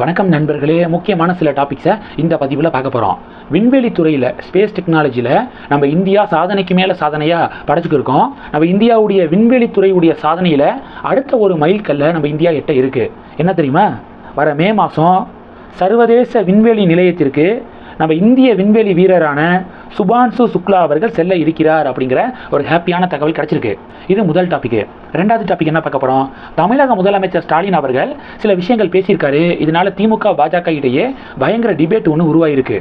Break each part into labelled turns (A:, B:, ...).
A: வணக்கம் நண்பர்களே. முக்கியமான சில டாபிக்ஸை இந்த பதிவில் பார்க்க போகிறோம் விண்வெளி துறையில் ஸ்பேஸ் டெக்னாலஜியில் நம்ம இந்தியா சாதனைக்கு மேலே சாதனையாக படைச்சிக்கிருக்கோம் நம்ம இந்தியாவுடைய விண்வெளி துறையுடைய சாதனையில் அடுத்த ஒரு மைல்கல்ல நம்ம இந்தியா எட்ட இருக்குது என்ன தெரியுமா? வர மே மாதம் சர்வதேச விண்வெளி நிலையத்திற்கு நம்ம இந்திய விண்வெளி வீரரான சுபான்சு சுக்லா அவர்கள் செல்ல இருக்கிறார் அப்படிங்கிற ஒரு ஹாப்பியான தகவல் கிடைச்சிருக்கு. இது முதல் டாபிக் ரெண்டாவது டாபிக் என்ன பார்க்க போகிறோம் தமிழக முதலமைச்சர் ஸ்டாலின் அவர்கள் சில விஷயங்கள் பேசியிருக்காரு. இதனால திமுக பாஜக இடையே பயங்கர டிபேட் ஒன்று உருவாயிருக்கு.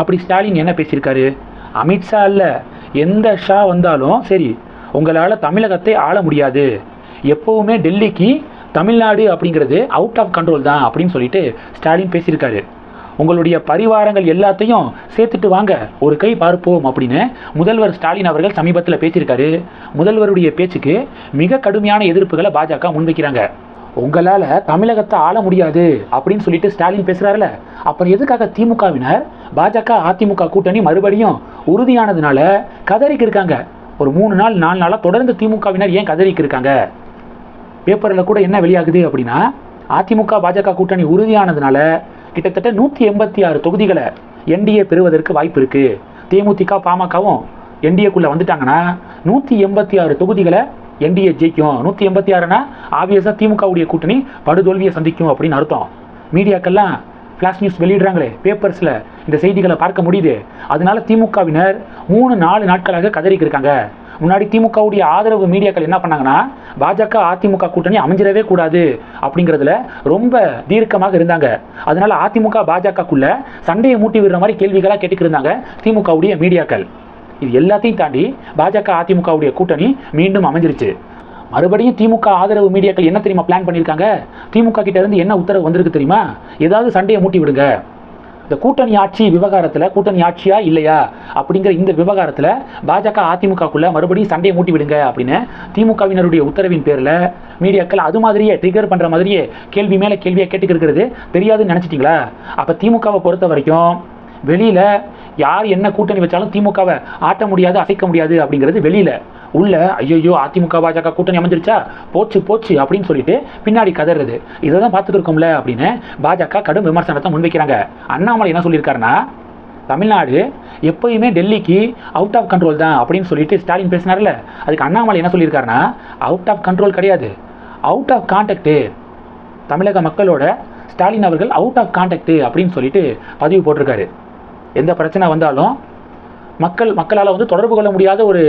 A: அப்படி ஸ்டாலின் என்ன பேசியிருக்காரு? அமித்ஷா இல்லை. எந்த ஷா வந்தாலும் சரி உங்களால் தமிழகத்தை ஆள முடியாது. எப்போவுமே டெல்லிக்கு தமிழ்நாடு அப்படிங்கிறது அவுட் ஆஃப் கண்ட்ரோல் தான் அப்படின்னு சொல்லிட்டு ஸ்டாலின் பேசியிருக்காரு. உங்களுடைய பரிவாரங்கள் எல்லாத்தையும் சேர்த்துட்டு வாங்க. ஒரு கை பார்ப்போம் அப்படின்னு முதல்வர் ஸ்டாலின் அவர்கள் சமீபத்தில் பேசியிருக்காரு. முதல்வருடைய பேச்சுக்கு மிக கடுமையான எதிர்ப்புகளை பாஜக முன்வைக்கிறாங்க. உங்களால் தமிழகத்தை ஆள முடியாது அப்படின்னு சொல்லிட்டு ஸ்டாலின் பேசுகிறாருல அப்புறம் எதுக்காக திமுகவினர் பாஜக அதிமுக கூட்டணி மறுபடியும் உறுதியானதுனால கதறிக்கு இருக்காங்க. ஒரு மூணு நாள் நாலு நாளாக தொடர்ந்து திமுகவினர் ஏன் கதறிக்கு இருக்காங்க? பேப்பரில் கூட என்ன வெளியாகுது அப்படின்னா அதிமுக பாஜக கூட்டணி உறுதியானதுனால கிட்டத்தட்ட நூற்றி எண்பத்தி ஆறு தொகுதிகளை என்டிஏ பெறுவதற்கு வாய்ப்பு இருக்குது தேமுதிக பாமகவும் என்டிஏக்குள்ளே வந்துட்டாங்கன்னா நூற்றி எண்பத்தி ஆறு தொகுதிகளை என்டிஏ ஜெயிக்கும். நூற்றி எண்பத்தி ஆறுனா ஆப்வியஸாக திமுகவுடைய கூட்டணி படுதோல்வியை சந்திக்கும் அப்படின்னு அர்த்தம். மீடியாக்கெல்லாம் ஃப்ளாஷ் நியூஸ் வெளியிடுறாங்களே பேப்பர்ஸில் இந்த செய்திகளை பார்க்க முடியுது. அதனால திமுகவினர் மூணு நாலு நாட்களாக கதறிக்கு இருக்காங்க. முன்னாடி திமுகவுடைய ஆதரவு மீடியாக்கள் என்ன பண்ணாங்கன்னா பாஜக அதிமுக கூட்டணி அமைஞ்சிடவே கூடாது அப்படிங்கிறதுல ரொம்ப தீர்க்கமாக இருந்தாங்க. அதனால அதிமுக பாஜகக்குள்ள சண்டையை மூட்டி விடுற மாதிரி கேள்விகளாக கேட்டுக்கிருந்தாங்க திமுகவுடைய மீடியாக்கள். இது எல்லாத்தையும் தாண்டி பாஜக அதிமுகவுடைய கூட்டணி மீண்டும் அமைஞ்சிருச்சு. மறுபடியும் திமுக ஆதரவு மீடியாக்கள் என்ன தெரியுமா பிளான் பண்ணியிருக்காங்க திமுக கிட்ட இருந்து என்ன உத்தரவு வந்திருக்கு தெரியுமா? ஏதாவது சண்டையை மூட்டி விடுங்க. இந்த கூட்டணி ஆட்சி விவகாரத்தில் கூட்டணி ஆட்சியா இல்லையா அப்படிங்கிற இந்த விவகாரத்தில் பாஜக அதிமுகக்குள்ள மறுபடியும் சண்டையை மூட்டி விடுங்க அப்படின்னு திமுகவினருடைய உத்தரவின் பேரில் மீடியாக்கள் அது மாதிரியே ட்ரிகர் பண்ணுற மாதிரியே கேள்வி மேலே கேள்வியை கேட்டுக்கிறது தெரியாதுன்னு நினச்சிட்டிங்களா? அப்போ திமுகவை பொறுத்த வரைக்கும் வெளியில் யார் என்ன கூட்டணி வச்சாலும் திமுகவை ஆட்ட முடியாது அசைக்க முடியாது அப்படிங்கிறது வெளியில். உள்ள ஐயோ அதிமுக பாஜக கூட்டணி அமைஞ்சிருச்சா? போச்சு போச்சு அப்படின்னு சொல்லிட்டு பின்னாடி கதறது. இதை தான் பார்த்துட்டு இருக்கோம்ல அப்படின்னு பாஜக கடும் விமர்சனத்தை முன்வைக்கிறாங்க. அண்ணாமலை என்ன சொல்லியிருக்காருன்னா தமிழ்நாடு எப்பயுமே டெல்லிக்கு அவுட் ஆஃப் கண்ட்ரோல் தான் அப்படின்னு சொல்லிட்டு ஸ்டாலின் பேசினார்ல. அதுக்கு அண்ணாமலை என்ன சொல்லியிருக்காருன்னா அவுட் ஆஃப் கண்ட்ரோல் கிடையாது. அவுட் ஆஃப் கான்டாக்டு தமிழக மக்களோட ஸ்டாலின் அவர்கள் அவுட் ஆஃப் கான்டாக்டு அப்படின்னு சொல்லிட்டு பதிவு போட்டிருக்காரு. எந்த பிரச்சனை வந்தாலும் மக்கள் மக்களால் வந்து தொடர்பு கொள்ள முடியாத ஒரு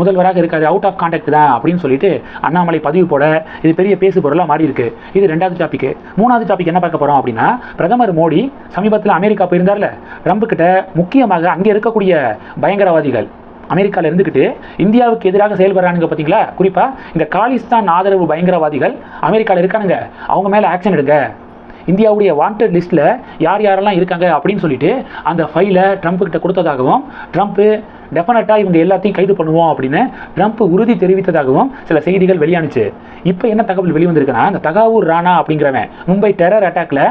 A: முதல்வராக இருக்காரு. அவுட் ஆஃப் கான்டாக்ட் தான் அப்படின்னு சொல்லிட்டு அண்ணாமலை பதிவு போட இது பெரிய பேசு பொருளாக மாறி இருக்கு. இது ரெண்டாவது டாபிக் மூணாவது டாபிக் என்ன பார்க்க போகிறோம் அப்படின்னா பிரதமர் மோடி சமீபத்தில் அமெரிக்கா போயிருந்தார்ல ட்ரம்ப் கிட்ட முக்கியமாக அங்கே இருக்கக்கூடிய பயங்கரவாதிகள் அமெரிக்காவில் இருந்துக்கிட்டு இந்தியாவுக்கு எதிராக செயல்படுறானுங்க பார்த்தீங்களா குறிப்பாக இந்த காலிஸ்தான் ஆதரவு பயங்கரவாதிகள் அமெரிக்காவில் இருக்கானுங்க. அவங்க மேலே ஆக்ஷன் எடுங்க. இந்தியாவுடைய வாண்டட் லிஸ்ட்டில் யார் யாரெல்லாம் இருக்காங்க அப்படின்னு சொல்லிட்டு அந்த ஃபைலை ட்ரம்ப் கிட்ட கொடுத்ததாகவும் ட்ரம்ப்பு டெஃபினட்டாக இவங்க எல்லாத்தையும் கைது பண்ணுவோம் அப்படின்னு ட்ரம்ப் உறுதி தெரிவித்ததாகவும் சில செய்திகள் வெளியானுச்சு. இப்போ என்ன தகவல் வெளிவந்திருக்குன்னா அந்த தகாவூர் ராணா அப்படிங்கிறவன் மும்பை டெரர் அட்டாக்ல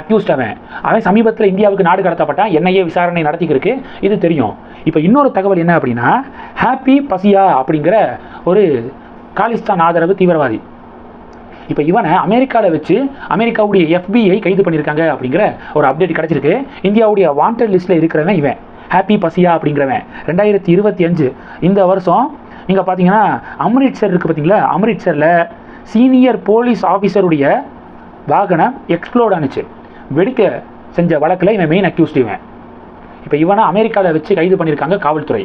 A: அக்யூஸ்ட் அவன். அவன் சமீபத்தில் இந்தியாவுக்கு நாடு கடத்தப்பட்டான் என்னையே விசாரணை நடத்திக்கிருக்கு இது தெரியும். இப்போ இன்னொரு தகவல் என்ன அப்படின்னா ஹாப்பி பசியா அப்படிங்கிற ஒரு காலிஸ்தான் ஆதரவு தீவிரவாதி. இப்போ இவனை அமெரிக்காவில் வச்சு அமெரிக்காவுடைய எஃபிஐ கைது பண்ணியிருக்காங்க அப்படிங்கிற ஒரு அப்டேட் கிடச்சிருக்கு. இந்தியாவுடைய வாண்டட் லிஸ்ட்டில் இருக்கிறவன் இவன். ஹாப்பி பசியா அப்படிங்கிறவன். ரெண்டாயிரத்தி இருபத்தி அஞ்சு இந்த வருஷம் நீங்கள் பார்த்தீங்கன்னா அம்ரிட்சர் இருக்குது பார்த்தீங்களா அம்ரிட்சரில் சீனியர் போலீஸ் ஆஃபீஸருடைய வாகனம் எக்ஸ்ப்ளோர்ட் ஆனிச்சு. வெடிக்க செஞ்ச வழக்கில் இவன் மெயின் அக்யூஸ்ட் இவன். இப்போ இவனை அமெரிக்காவில் வச்சு கைது பண்ணியிருக்காங்க காவல்துறை.